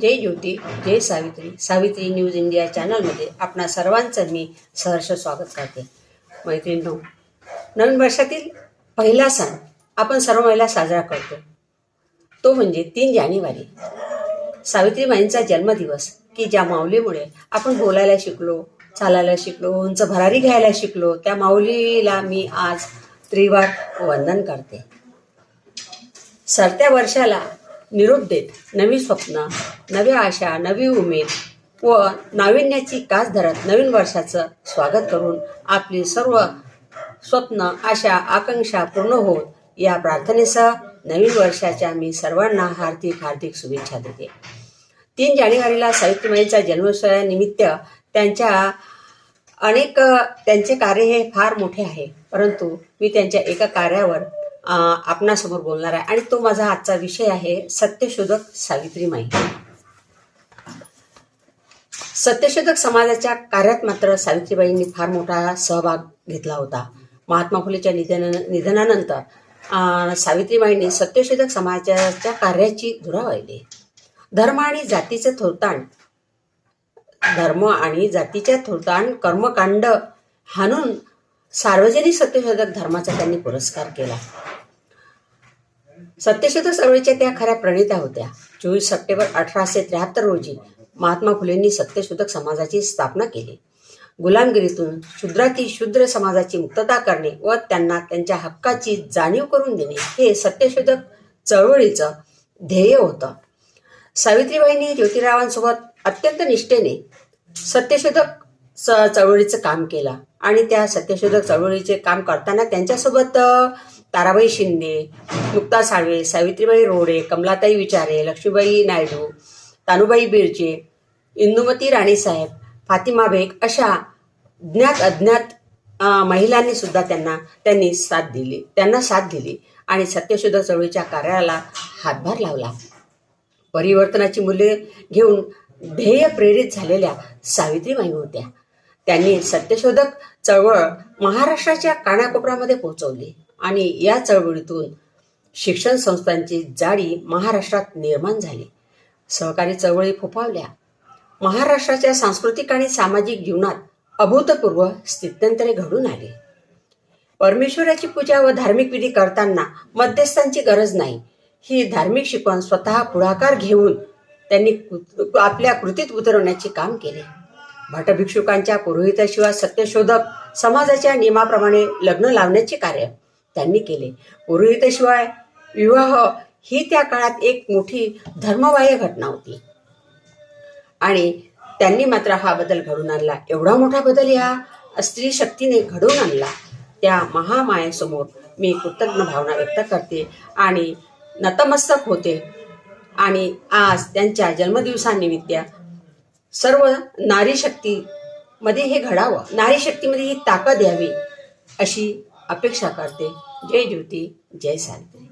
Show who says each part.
Speaker 1: जय ज्योती जय Savitri. Savitri news India चॅनलमध्ये आपणा सर्वांचं मी सहर्ष स्वागत करते. मैत्रिणींनो नवीन वर्षातील पहिला सण आपण सर्व महिला साजरा करतो. तो म्हणजे तीन जानेवारी. सावित्रीबाईंचा जन्मदिवस की ज्या माऊलीमुळे आपण बोलायला शिकलो चालायला शिकलो उंच भरारी घ्यायला शिकलो त्या माऊलीला मी आज त्रिवार वंदन करते. सरत्या वर्षाला निरोप देत नवी स्वप्न नव्या आशा नवी उमेद व नाविन्याची कास धरत नवीन वर्षाचं स्वागत करून आपली सर्व स्वप्न आशा आकांक्षा पूर्ण होत या प्रार्थनेसह नवीन वर्षाच्या मी सर्वांना हार्दिक हार्दिक शुभेच्छा देते. तीन जानेवारीला सावित्रीबाईंचा जन्मोत्सवानिमित्त त्यांच्या अनेक त्यांचे कार्य हे फार मोठे आहे परंतु मी त्यांच्या एका कार्यावर आपणासमोर बोलणार आहे. आणि तो माझा आजचा विषय आहे सत्यशोधक सावित्रीमाई सत्यशोधक समाजाच्या कार्यात मात्र सावित्रीबाईंनी फार मोठा सहभाग घेतला होता. महात्मा फुलेच्या निधना निधनानंतर सावित्रीबाईंनी सत्यशोधक समाजाच्या कार्याची धुरा वाहिली. धर्म आणि जातीचे थोरताण धर्म आणि जातीच्या थोरताण कर्मकांड हाणून सार्वजनिक सत्यशोधक धर्माचा त्यांनी पुरस्कार केला. सत्यशोधक चळवळीच्या त्या खऱ्या प्रणेत्या होत्या. चोवीस सप्टेंबर अठराशे त्र्याहत्तर रोजी महात्मा फुलेंनी सत्यशोधक समाजाची स्थापना केली. गुलामगिरीतून शूद्राती शूद्र समाजाची मुक्तता करणे व त्यांना त्यांच्या हक्काची जाणीव करून देणे हे सत्यशोधक चळवळीचं ध्येय होतं. सावित्रीबाईंनी ज्योतिरावांसोबत अत्यंत निष्ठेने सत्यशोधक च- चळवळीचं काम केलं आणि त्या सत्यशोधक चळवळीचे काम करताना त्यांच्यासोबत ताराबाई शिंदे मुक्ता साळवे सावित्रीबाई रोडे कमलाताई विचारे लक्ष्मीबाई नायडू तानुबाई बिर्जे इंदुमती राणीसाहेब फातिमा बेग अशा ज्ञात अज्ञात महिलांनी सुद्धा त्यांना त्यांनी साथ दिली त्यांना साथ दिली आणि सत्यशोधक चळवळीच्या कार्याला हातभार लावला. परिवर्तनाची मूल्ये घेऊन ध्येय प्रेरित झालेल्या सावित्रीबाई होत्या. त्यांनी सत्यशोधक चळवळ महाराष्ट्राच्या कानाकोपऱ्यामध्ये पोहोचवली. आणि या चळवळीतून शिक्षण संस्थांची जाडी महाराष्ट्रात निर्माण झाली. सहकारी चळवळी फोफावल्या. महाराष्ट्राच्या सांस्कृतिक आणि सामाजिक जीवनात अभूतपूर्व स्थित्यंतरे घडून आली. परमेश्वराची पूजा व धार्मिक विधी करताना मध्यस्थांची गरज नाही. ही धार्मिक शिकवण स्वतः पुढाकार घेऊन त्यांनी आपल्या कृतीत उतरवण्याचे काम केले. भटभिक्षुकांच्या पुरोहिताशिवाय सत्यशोधक समाजाच्या नियमाप्रमाणे लग्न लावण्याचे कार्य त्यांनी केले. पुरोहिताशिवाय विवाह ही त्या काळात एक मोठी धर्मबाह्य घटना होती. आणि त्यांनी मात्र हा बदल घडून आणला. एवढा मोठा बदल या स्त्री शक्तीने घडवून आणला. त्या महामायासमोर मी कृतज्ञ भावना व्यक्त करते आणि नतमस्तक होते. आणि आज त्यांच्या जन्मदिवसानिमित्त सर्व नारी शक्तीमध्ये हे घडावं नारी शक्तीमध्ये ही ताकद यावी अशी अपेक्षा करते. जय ज्योती जय सावित्री.